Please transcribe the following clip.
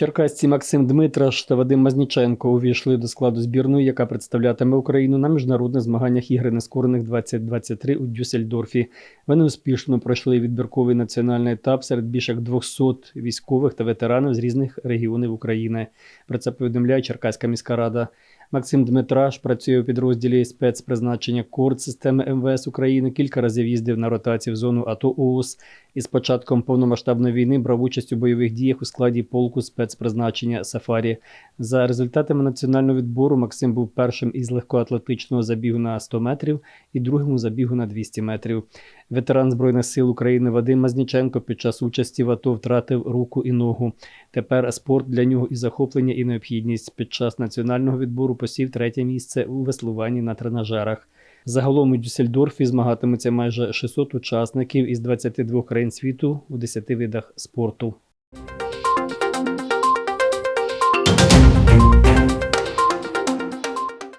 Черкасці Максим Дмитраш та Вадим Мазніченко увійшли до складу збірної, яка представлятиме Україну на міжнародних змаганнях ігри нескорених 2023 у Дюссельдорфі. Вони успішно пройшли відбірковий національний етап серед більш як 200 військових та ветеранів з різних регіонів України. Про це повідомляє Черкаська міська рада. Максим Дмитраш працює у підрозділі спецпризначення КОРД системи МВС України. Кілька разів їздив на ротації в зону АТО ООС і з початком повномасштабної війни брав участь у бойових діях у складі полку спецпризначення Сафарі. За результатами національного відбору Максим був першим із легкоатлетичного забігу на 100 метрів і другим у забігу на 200 метрів. Ветеран Збройних сил України Вадим Мазніченко під час участі в АТО втратив руку і ногу. Тепер спорт для нього і захоплення, і необхідність. Під час національного відбору посів третє місце у веслуванні на тренажерах. Загалом у Дюссельдорфі змагатимуться майже 600 учасників із 22 країн світу у 10 видах спорту.